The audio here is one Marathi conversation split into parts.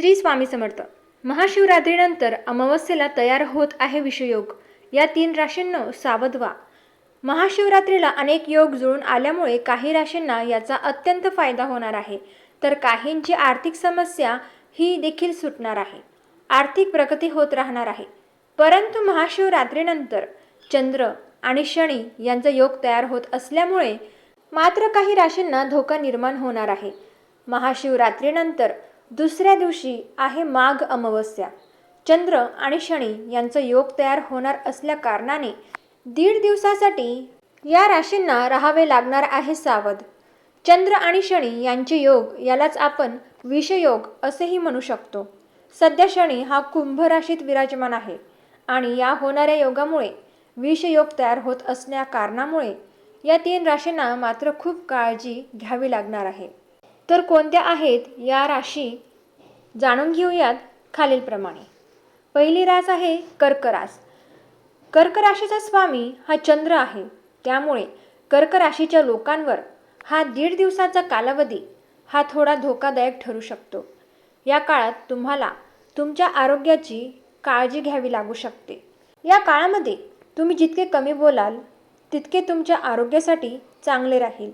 श्री स्वामी समर्थ. महाशिवरात्रीनंतर अमावस्येला तयार होत आहे विषयोग. या तीन राशींनो सावध व्हा. महाशिवरात्रीला अनेक योग जुळून आल्यामुळे काही राशींना याचा अत्यंत फायदा होणार आहे. तर काहींची आर्थिक समस्या ही देखील सुटणार आहे. आर्थिक प्रगती होत राहणार आहे. परंतु महाशिवरात्रीनंतर चंद्र आणि शनी यांचा योग तयार होत असल्यामुळे मात्र काही राशींना धोका निर्माण होणार आहे. महाशिवरात्रीनंतर दुसऱ्या दिवशी आहे माघ अमावस्या. चंद्र आणि शनी यांचं योग तयार होणार असल्या कारणाने दीड दिवसासाठी या राशींना राहावे लागणार आहे सावध. चंद्र आणि शनी यांचे योग यालाच आपण विषयोग असेही म्हणू शकतो. सध्या शनी हा कुंभ राशीत विराजमान आहे आणि या होणाऱ्या योगामुळे विषयोग तयार होत असल्या कारणामुळे या तीन राशींना मात्र खूप काळजी घ्यावी लागणार आहे. तर कोणत्या आहेत या राशी? जाणून घेऊयात खालीलप्रमाणे. पहिली रास आहे कर्क रास कर्क राशीचा स्वामी हा चंद्र आहे. त्यामुळे कर्क राशीच्या लोकांवर हा दीड दिवसाचा कालावधी हा थोडा धोकादायक ठरू शकतो. या काळात तुम्हाला तुमच्या आरोग्याची काळजी घ्यावी लागू शकते. या काळामध्ये तुम्ही जितके कमी बोलाल तितके तुमच्या आरोग्यासाठी चांगले राहील.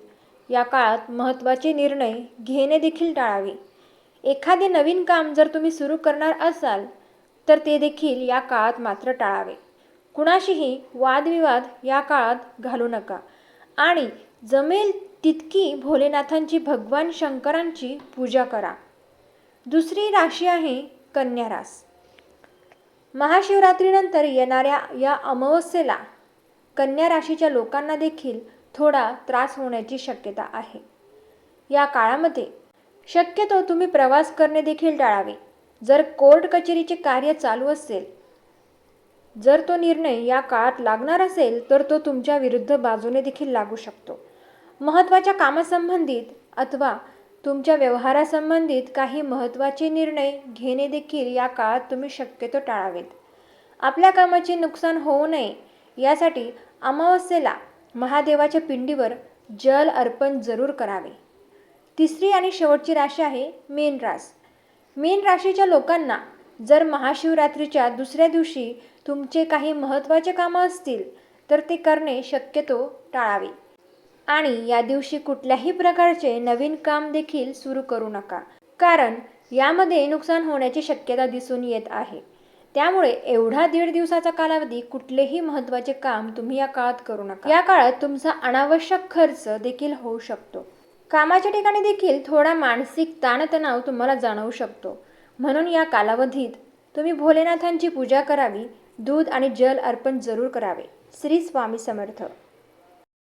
या काळात महत्त्वाचे निर्णय घेणे देखील टाळावे. एखादे नवीन काम जर तुम्ही सुरू करणार असाल तर ते देखील या काळात मात्र टाळावे. कुणाशीही वादविवाद या काळात घालू नका. आणि जमेल तितकी भोलेनाथांची भगवान शंकरांची पूजा करा. दुसरी राशी आहे कन्या रास. महाशिवरात्रीनंतर येणाऱ्या या अमावस्येला कन्या राशीच्या लोकांना देखील थोडा त्रास होण्याची शक्यता आहे. या काळामध्ये शक्यतो तुम्ही प्रवास करणे देखील टाळावे. जर कोर्ट कचेरीचे कार्य चालू असेल जर तो निर्णय या काळात लागणार असेल तर तो तुमच्या विरुद्ध बाजूने देखील लागू शकतो. महत्त्वाच्या कामासंबंधित अथवा तुमच्या व्यवहारासंबंधित काही महत्त्वाचे निर्णय घेणे देखील या काळात तुम्ही शक्यतो टाळावेत. आपल्या कामाचे नुकसान होऊ नये यासाठी अमावस्येला महादेवाच्या पिंडीवर जल अर्पण जरूर करावे. तिसरी आणि शेवटची राशी आहे मीन रास. मीन राशीच्या लोकांना जर महाशिवरात्रीच्या दुसऱ्या दिवशी तुमचे काही महत्त्वाचे कामं असतील तर ते करणे शक्यतो टाळावे. आणि या दिवशी कुठल्याही प्रकारचे नवीन काम देखील सुरू करू नका. कारण यामध्ये नुकसान होण्याची शक्यता दिसून येत आहे. त्यामुळे एवढा दीड दिवसाचा कालावधी कुठलेही महत्त्वाचे काम तुम्ही या काळात करू नका. या काळात तुमचा अनावश्यक खर्च देखील होऊ शकतो. कामाच्या ठिकाणी देखील थोडा मानसिक ताणतणाव तुम्हाला जाणवू शकतो. म्हणून या कालावधीत तुम्ही भोलेनाथांची पूजा करावी दूध आणि जल अर्पण जरूर करावे. श्री स्वामी समर्थ.